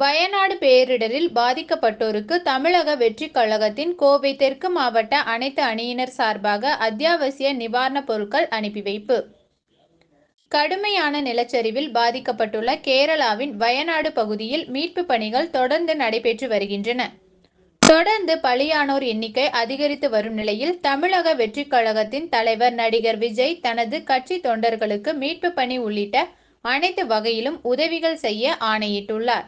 வயநாடு பேரிடரில் பாதிக்கப்பட்டோருக்கு தமிழக வெற்றி கழகத்தின் கோவை தெற்கு மாவட்ட அனைத்து அணியினர் சார்பாக அத்தியாவசிய நிவாரணப் பொருட்கள் அனுப்பி வைப்பு. கடுமையான நிலச்சரிவில் பாதிக்கப்பட்டுள்ள கேரளாவின் வயநாடு பகுதியில் மீட்பு பணிகள் தொடர்ந்து நடைபெற்று வருகின்றன. தொடர்ந்து பலியானோர் எண்ணிக்கை அதிகரித்து வரும் நிலையில் தமிழக வெற்றி கழகத்தின் தலைவர் நடிகர் விஜய் தனது கட்சி தொண்டர்களுக்கு மீட்பு பணி உள்ளிட்ட அனைத்து வகையிலும் உதவிகள் செய்ய ஆணையிட்டுள்ளார்.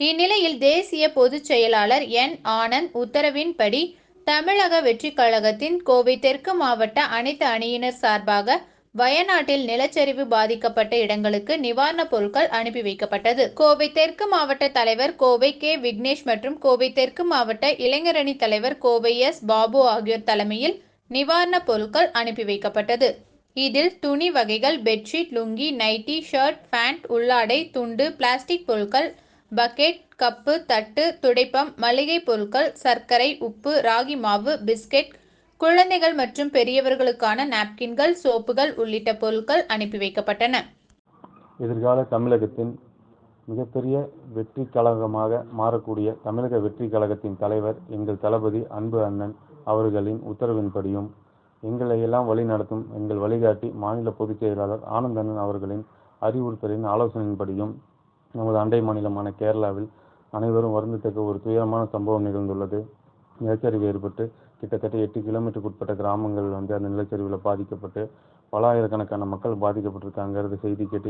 இந்நிலையில் தேசிய பொதுச் செயலாளர் என். ஆனந்த் உத்தரவின்படி தமிழக வெற்றிக் கழகத்தின் கோவை தெற்கு மாவட்ட அனைத்து அணியினர் சார்பாக வயநாட்டில் நிலச்சரிவு பாதிக்கப்பட்ட இடங்களுக்கு நிவாரணப் பொருட்கள் அனுப்பி வைக்கப்பட்டது. கோவை தெற்கு மாவட்ட தலைவர் கோவை கே. விக்னேஷ் மற்றும் கோவை தெற்கு மாவட்ட இளைஞரணி தலைவர் கோவை எஸ். பாபு ஆகியோர் தலைமையில் நிவாரணப் பொருட்கள் அனுப்பி வைக்கப்பட்டது. இதில் துணி வகைகள் bedsheet lungi nighty shirt pant உள்ளாடை துண்டு பிளாஸ்டிக் பொருட்கள் பக்கெட் கப்பு தட்டு துடைப்பம் மளிகை பொருட்கள் சர்க்கரை உப்பு ராகி மாவு பிஸ்கெட் குழந்தைகள் மற்றும் பெரியவர்களுக்கான நாப்கின்கள் சோப்புகள் உள்ளிட்ட பொருட்கள் அனுப்பி வைக்கப்பட்டன. எதிர்கால தமிழகத்தின் மிகப்பெரிய வெற்றி கழகமாக மாறக்கூடிய தமிழக வெற்றி கழகத்தின் தலைவர் எங்கள் தளபதி அன்பு அண்ணன் அவர்களின் உத்தரவின்படியும் எங்களை எல்லாம் வழி நடத்தும் எங்கள் வழிகாட்டி மாநில பொதுச் செயலாளர் ஆனந்தண்ணன் அவர்களின் அறிவுறுத்தலின் ஆலோசனையின்படியும் நமது அண்டை மாநிலமான கேரளாவில் அனைவரும் வருந்தத்தக்க ஒரு துயரமான சம்பவம் நிகழ்ந்துள்ளது. நிலச்சரிவு ஏற்பட்டு கிட்டத்தட்ட எட்டு கிலோமீட்டருக்கு உட்பட்ட கிராமங்கள் வந்து அந்த நிலச்சரிவில் பாதிக்கப்பட்டு பல ஆயிரக்கணக்கான மக்கள் பாதிக்கப்பட்டிருக்காங்கிறது செய்தி கேட்டு